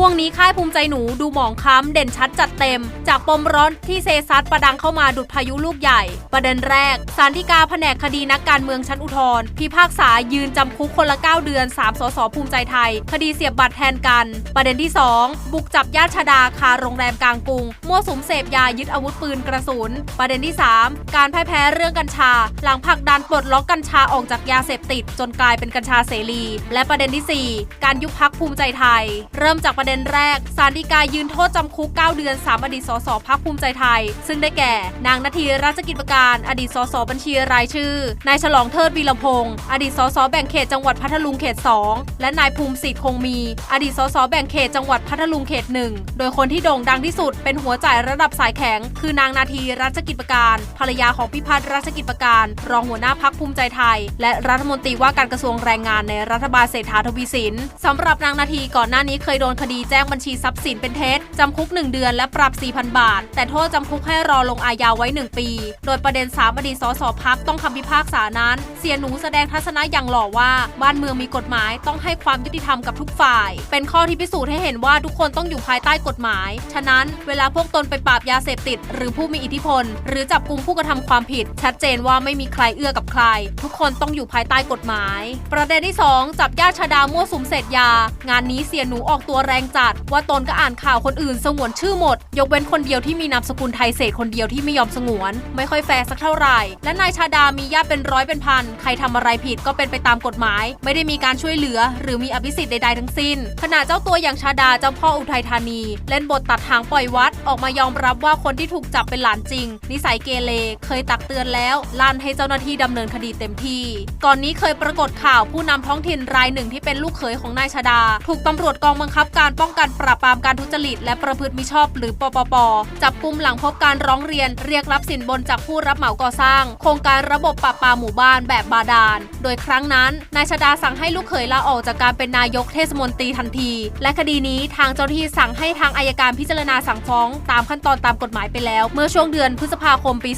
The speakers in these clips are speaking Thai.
ห่วงนี้ค่ายภูมิใจหนูดูหมองคล้ำเด่นชัดจัดเต็ม จากปมร้อนที่เซซัดประดังเข้ามาดุดพายุลูกใหญ่ ประเด็นแรกสารธิกาแผนกคดีนักการเมืองชั้นอุทธรพิพากษายืนจำคุกคนละ 9 เดือน 3 สสภูมิใจไทย คดีเสียบบัตรแทนกัน ประเด็นที่ 2 บุกจับญาติชาดาคาโรงแรมกลางกรุงมั่วสุมเสพยายึดอาวุธปืนกระสุน ประเด็นที่ 3 การพ่ายแพ้เรื่องกัญชา หลังผลักดันปลดล็อกกัญชาออกจากยาเสพติด จนกลายเป็นกัญชาเสรี และประเด็นทีสี่4 การยุบพักภูมิใจไทย เริ่มจากประเด็นแรก สารดีกายืนโทษจำคุก 9 เดือน 3 อดีตสสพักภูมิใจไทย ซึ่งได้แก่ นางนาทีราชกิจประการ อดีตสสบัญชีรายชื่อ นายฉลองเทิดวีรพงศ์อดีตสสแบ่งเขตจังหวัดพัทลุงเขต 2 และนายภูมิสิทธิ์คงมี อดีตสสแบ่งเขตจังหวัดพัทลุงเขต 1 โดยคนที่โด่งดังที่สุดเป็นหัวจ่ายระดับสายแข็ง คือนางนาทีรัชกิจประการ ภรรยาของพิพัฒน์รัชกิจประการ รองหัวหน้าพักภูมิใจไทย และรัฐมนตรีว่าการกระทรวงแรงงานในรัฐบาลเศรษฐาทวีสินสำหรับนางนาทีก่อนหน้านี้เคยโดนคดีแจ้งบัญชีทรัพย์สินเป็นเท็จจำคุก 1 เดือนและปรับ 4,000 บาท แต่โทษจำคุกให้รอลงอาญาไว้ 1 ปี โดยประเด็น3อดีตสสพักต้องคำพิพากษานั้น เสียหนูแสดงทัศนะอย่างหล่อว่าบ้านเมืองมีกฎหมายต้องให้ความยุติธรรมกับทุกฝ่าย เป็นข้อที่พิสูจน์ให้เห็นว่าทุกคนต้องอยู่ภายใต้กฎหมาย ฉะนั้นเวลาพวกตนไปปราบยาเสพติด หรือผู้มีอิทธิพล หรือจับกลุ่มผู้กระทำความผิด ชัดเจนว่าไม่มีใครเอื้อกับใคร ทุกคนต้องอยู่ภายใต้กฎหมาย ประเด็นที่ 2 จับญาติชาดามั่วสุมเสพยา งานนี้เสียหนูออกตัวแรงจัด ว่าตนก็อ่านข่าวคนอื่นสงวนชื่อหมด ยกเว้นคนเดียวที่มีนามสกุลไทยเศษคนเดียวที่ไม่ยอมสงวน ไม่ค่อยแฟร์สักเท่าไหร่ และนายชาดามีญาติเป็นร้อยเป็นพัน ใครทำอะไรผิดก็เป็นไปตามกฎหมาย ไม่ได้มีการช่วยเหลือ หรือมีอภิสิทธิ์ใดๆทั้งสิ้น ขณะเจ้าตัวอย่างชาดาเจ้าพ่ออุทัยธานี เล่นบทตัดหางปล่อยวัด ออกมายอมรับว่าคนที่ถูกจับเป็นหลานจริง นิสัยเกเรเคยตักเตือนแล้วลั่นให้เจ้าหน้าที่ดำเนินคดีเต็มที่ ก่อนนี้เคยปรากฏข่าวผู้นำท้องถิ่นรายหนึ่งที่เป็นลูกเขยของนายชาดา ถูกตำรวจกองบังคับการป้องกันปราบปรามการทุจริต และประพฤติมิชอบหรือปปป จับกุมหลังพบการร้องเรียนเรียกรับสินบนจากผู้รับเหมาก่อสร้าง โครงการระบบปราบปรามหมู่บ้านแบบบาดาล โดยครั้งนั้นนายชดาสั่งให้ลูกเขยลาออกจากการเป็นนายกเทศมนตรีทันที และคดีนี้ทางเจ้าหน้าที่สั่งให้ทางอายการพิจารณาสั่งฟ้อง ตามขั้นตอนตามกฎหมายไปแล้ว เมื่อช่วงเดือนพฤษภาคมปี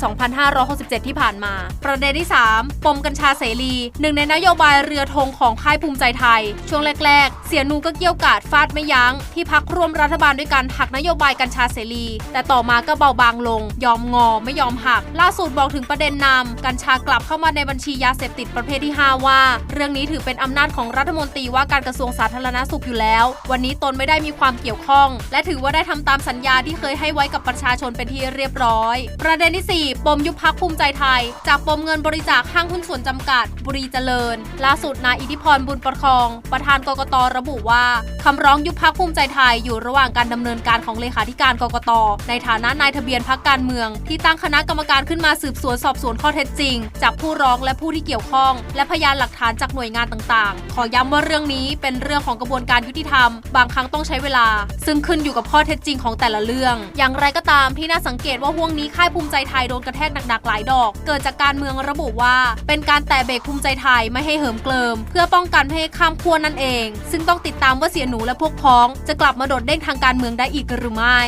2567 ที่ผ่านมา ประเด็นที่ 3 ปมกัญชาเสรีหนึ่งในนโยบายเรือธงของค่ายภูมิใจไทย ช่วงแรก ๆ เสียนูก็เกี่ยวกาดฟาดไม่ยั้งที่พักร่วมรัฐบาลด้วยการหักนโยบายกัญชาเสรี แต่ต่อมาก็เบาบางลง ยอมงอไม่ยอมหัก ล่าสุดบอกถึงประเด็นนำกัญชากลับเข้ามาในบัญชียาเสพติดประเภทที่ 5 ว่า เรื่องนี้ถือเป็นอำนาจของรัฐมนตรีว่าการกระทรวงสาธารณสุขอยู่แล้ว วันนี้ตนไม่ได้มีความเกี่ยวข้อง และถือว่าได้ทำตามสัญญาที่เคยให้ไว้กับประชาชนเป็นที่เรียบร้อย ประเด็นที่ 4 ปมยุบพักภูมิใจไทย จากปมเงินบริจาคห้างหุ้นส่วนจำกัด บุรีเจริญ ล่าสุดนายอิทธิพรบุญประคอง ประธานกกตระบุว่าคำร้องยุบพักภูมิใจไทยอยู่ระหว่างการดำเนินการของเลขาธิการกกต ในฐานะนายทะเบียนพักการเมือง ที่ตั้งคณะกรรมการขึ้นมาสืบสวนสอบสวนข้อเท็จจริง จากผู้ร้องและผู้ที่เกี่ยวข้อง และพยานหลักฐานจากหน่วยงานต่างๆ ขอย้ำว่าเรื่องนี้เป็นเรื่องของกระบวนการยุติธรรม บางครั้งต้องใช้เวลา ซึ่งขึ้นอยู่กับข้อเท็จจริงของแต่ละเรื่อง อย่างไรก็ตามที่น่าสังเกตว่าห่วงนี้ค่ายภูมิใจไทยโดนกระแทกหนักๆหลายดอก เกิดจากการเมืองระบุว่า เป็นการแตะเบรกภูมิใจไทยไม่ให้เหิมเกลิม เพื่อป้องกันไม่ให้ข้ามขั้วนั่นเอง ซึ่งต้องติดตามว่าเสียหนูและพวกพ้อง จะกลับมาโดดเด้งทางการเมืองได้อีกหรือไม่